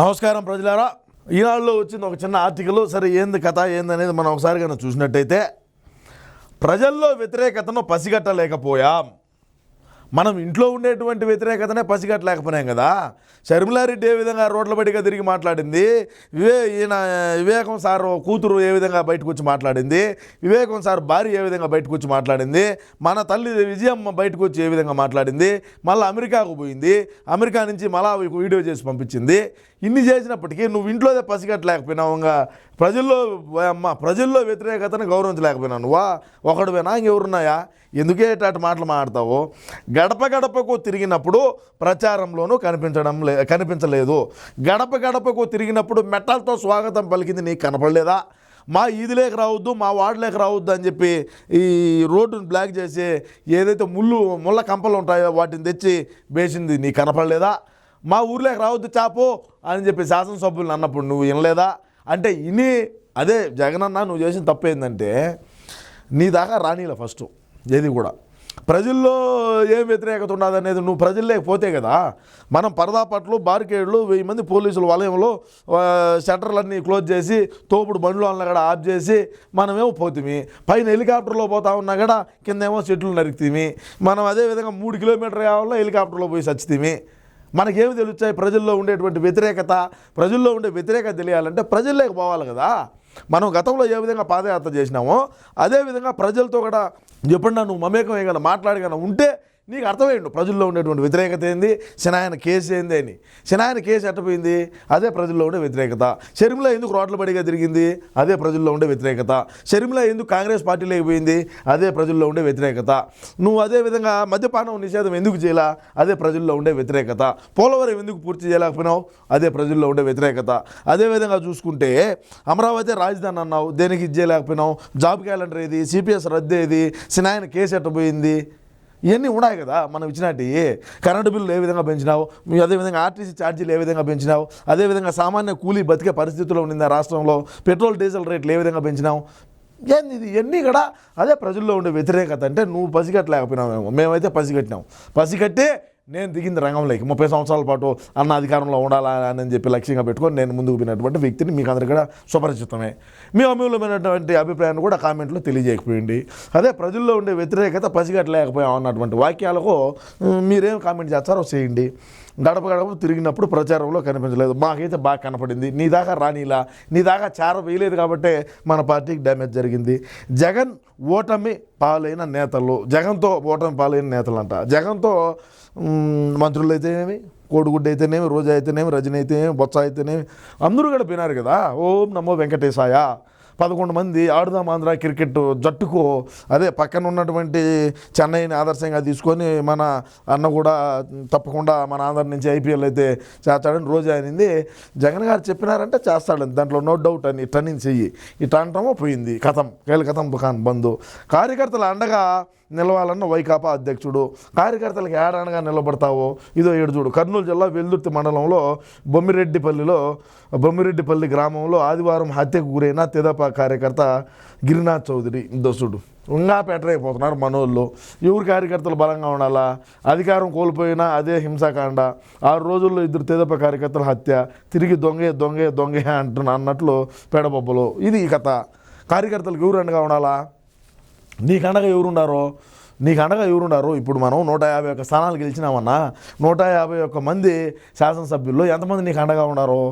నమస్కారం ప్రజలారా. ఈనాడులో వచ్చింది ఒక చిన్న ఆర్టికల్ సరే ఏంది కథ ఏందనేది మనం ఒకసారి కనుక చూసినట్టయితే ప్రజల్లో వ్యతిరేకతను పసిగట్టలేకపోయాం. మనం ఇంట్లో ఉండేటువంటి వ్యతిరేకతనే పసిగట్టలేకపోయాం కదా. షర్మిలారెడ్డి ఏ విధంగా రోడ్ల బడిగా తిరిగి మాట్లాడింది? వివే ఈయన వివేకం సార్ కూతురు ఏ విధంగా బయటకు వచ్చి మాట్లాడింది? వివేకం సార్ భార్య ఏ విధంగా బయటకు వచ్చి మాట్లాడింది? మన తల్లి విజయమ్మ బయటకు వచ్చి ఏ విధంగా మాట్లాడింది? మళ్ళీ అమెరికాకు పోయింది. అమెరికా నుంచి మళ్ళా వీడియో చేసి పంపించింది. ఇన్ని చేసినప్పటికీ నువ్వు ఇంట్లోదే పసిగట్టలేకపోయినావు ఇంకా. ప్రజల్లో అమ్మ ప్రజల్లో వ్యతిరేకతను గౌరవించలేకపోయినావు ఒకడు ఒకడువేనా ఇంకెవరున్నాయా? ఎందుకే అటు మాటలు మాట్లాడతావు? గడప గడపకు తిరిగినప్పుడు ప్రచారంలోనూ కనిపించడం లే కనిపించలేదు. గడప గడపకు తిరిగినప్పుడు మెట్టలతో స్వాగతం పలికింది నీకు కనపడలేదా? మా ఈదిలేకి రావద్దు మా వార్డులోకి రావద్దు అని చెప్పి ఈ రోడ్డును బ్లాక్ చేసి ఏదైతే ముళ్ళు ముళ్ళ కంపలు ఉంటాయో వాటిని తెచ్చి వేసింది నీకు కనపడలేదా? మా ఊర్లోకి రావద్దు చాపు అని చెప్పి శాసనసభ్యులు అన్నప్పుడు నువ్వు వినలేదా? అంటే ఇని అదే జగనన్న నువ్వు చేసిన తప్పు ఏంటంటే నీ దాకా రానిలా ఫస్ట్ ఏది కూడా. ప్రజల్లో ఏం వ్యతిరేకత ఉన్నది అనేది నువ్వు ప్రజల్లోకి పోతే కదా మనం పరదాపట్లు బార్కేడ్లు వెయ్యి మంది పోలీసులు వలయంలో షట్టర్లన్నీ క్లోజ్ చేసి తోపుడు బండ్లు అన్న కూడా ఆఫ్ చేసి మనమేమో పోతిమి. పైన హెలికాప్టర్లో పోతా ఉన్నా కూడా కిందేమో చెట్లు నరికితీమి. మనం అదే విధంగా మూడు కిలోమీటర్ కావాలో హెలికాప్టర్లో పోయి సచ్చితీమి. మనకేమి తెలుస్తాయి? ప్రజల్లో ఉండేటువంటి వ్యతిరేకత ప్రజల్లో ఉండే వ్యతిరేకత తెలియాలంటే ప్రజల్లోకి పోవాలి కదా. మనం గతంలో ఏ విధంగా పాదయాత్ర చేసినామో అదేవిధంగా ప్రజలతో కూడా ఎప్పుడన్నా నువ్వు మమేకం వేయగల మాట్లాడగల ఉంటే నీకు అర్థమైండు ప్రజల్లో ఉండేటువంటి వ్యతిరేకత ఏంది? శనాయన కేసు ఏంది అని. శనాయన కేసు ఎట్టపోయింది అదే ప్రజల్లో ఉండే వ్యతిరేకత. షర్మిల ఎందుకు రోడ్ల బడిగా తిరిగింది? అదే ప్రజల్లో ఉండే వ్యతిరేకత. షర్మిల ఎందుకు కాంగ్రెస్ పార్టీలోకి పోయింది? అదే ప్రజల్లో ఉండే వ్యతిరేకత. నువ్వు అదే విధంగా మద్యపానం నిషేధం ఎందుకు చేయాల? అదే ప్రజల్లో ఉండే వ్యతిరేకత. పోలవరం ఎందుకు పూర్తి చేయలేకపోయినావు? అదే ప్రజల్లో ఉండే వ్యతిరేకత. అదే విధంగా చూసుకుంటే అమరావతి రాజధాని అన్నావు దేనికి ఇది చేయలేకపోయినావు? జాబ్ క్యాలెండర్ ఏది? సిపిఎస్ రద్దు ఏది? సినాయన కేసు ఎట్టబోయింది ఇవన్నీ ఉన్నాయి కదా మనం ఇచ్చినట్టు. కరెంటు బిల్లు ఏ విధంగా పెంచినావు? అదేవిధంగా ఆర్టీసీ ఛార్జీలు ఏ విధంగా పెంచినావు? అదేవిధంగా సామాన్య కూలీ బతికే పరిస్థితుల్లో ఉండింది రాష్ట్రంలో? పెట్రోల్ డీజిల్ రేట్లు ఏ విధంగా పెంచినావు? ఏంది ఇది? ఇవన్నీ కూడా అదే ప్రజల్లో ఉండే వ్యతిరేకత అంటే నువ్వు పసిగట్టలేకపోయినావేమో. మేమైతే పసిగట్టినాం. పసిగట్టి నేను దిగింది రంగంలోకి. ముప్పై సంవత్సరాల పాటు అన్న అధికారంలో ఉండాలా అని చెప్పి లక్ష్యంగా పెట్టుకొని నేను ముందుకు పోయినటువంటి వ్యక్తిని మీకు అందరికీ కూడా సుపరిచితమే. మీ అమూల్యమైనటువంటి అభిప్రాయాన్ని కూడా కామెంట్లో తెలియజేయకపోయింది. అదే ప్రజల్లో ఉండే వ్యతిరేకత పసిగట్టలేకపోయాం అన్నటువంటి వాక్యాలకు మీరేం కామెంట్ చేస్తారో చేయండి. గడప గడప తిరిగినప్పుడు ప్రచారంలో కనిపించలేదు. మాకైతే బాగా కనపడింది. నీ దాకా రానీలా. నీ దాకా చార వేయలేదు కాబట్టే మన పార్టీకి డ్యామేజ్ జరిగింది. జగన్ ఓటమి పాలైన నేతలు. జగన్తో ఓటమి పాలైన నేతలు అంట జగన్తో మంత్రులు అయితేనేమి కోడిగుడ్డ అయితేనేమి రోజా అయితేనేమి రజనీ అయితేనేమి బొత్స అయితేనేమి అందరూ కూడా వినారు కదా. ఓం నమో వెంకటేశాయ. పదకొండు మంది ఆడుదాం ఆంధ్ర క్రికెట్ జట్టుకు. అదే పక్కన ఉన్నటువంటి చెన్నైని ఆదర్శంగా తీసుకొని మన అన్న కూడా తప్పకుండా మన ఆంధ్ర నుంచి ఐపీఎల్ అయితే చేస్తాడని రోజు ఆయనింది. జగన్ గారు చెప్పినారంటే చేస్తాడని. దాంట్లో నో డౌట్ అని టర్నింగ్ చెయ్యి. ఇట్లా అంటామో పోయింది కథం. కేలు కథం దుకాన్ బంధు. కార్యకర్తల అండగా నిలవాలన్న వైకాపా అధ్యక్షుడు. కార్యకర్తలకు ఏడానగా నిలబడతావో ఇదో ఏడు చూడు. కర్నూలు జిల్లా వెల్దుర్తి మండలంలో బొమ్మిరెడ్డిపల్లిలో బొమ్మిరెడ్డిపల్లి గ్రామంలో ఆదివారం హత్యకు గురైన తెదపా కార్యకర్త గిరినాథ్ చౌదరి. దోసుడు ఇంకా పెట్టరైపోతున్నారు మనోళ్ళు. ఎవరు కార్యకర్తలు బలంగా ఉండాలా? అధికారం కోల్పోయినా అదే హింసాకాండ. ఆరు రోజుల్లో ఇద్దరు తెదప కార్యకర్తల హత్య. తిరిగి దొంగే దొంగే దొంగే అంటున్నా అన్నట్లు పెడబొబ్బలు. ఇది ఈ కథ. కార్యకర్తలకు ఎవరు అండగా ఉండాలా? నీకు అండగా ఎవరున్నారో నీకు అండగా ఎవరున్నారు ఇప్పుడు మనం నూట యాభై ఒక్క స్థానాలు గెలిచినామన్నా నూట యాభై ఒక్క మంది శాసనసభ్యుల్లో ఎంతమంది నీకు అండగా ఉన్నారో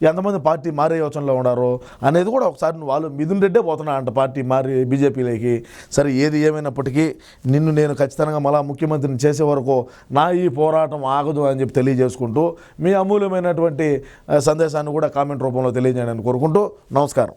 ఎంతమంది పార్టీ మారే యోచనలో ఉన్నారు అనేది కూడా ఒకసారి నువ్వు వాళ్ళు మిథున్ రెడ్డే పోతున్నా అంట పార్టీ మారి బీజేపీలోకి. సరే ఏది ఏమైనప్పటికీ నిన్ను నేను ఖచ్చితంగా మళ్ళా ముఖ్యమంత్రిని చేసే వరకు నా ఈ పోరాటం ఆగదు అని చెప్పి తెలియజేసుకుంటూ మీ అమూల్యమైనటువంటి సందేశాన్ని కూడా కామెంట్ రూపంలో తెలియజేయడానికి కోరుకుంటూ నమస్కారం.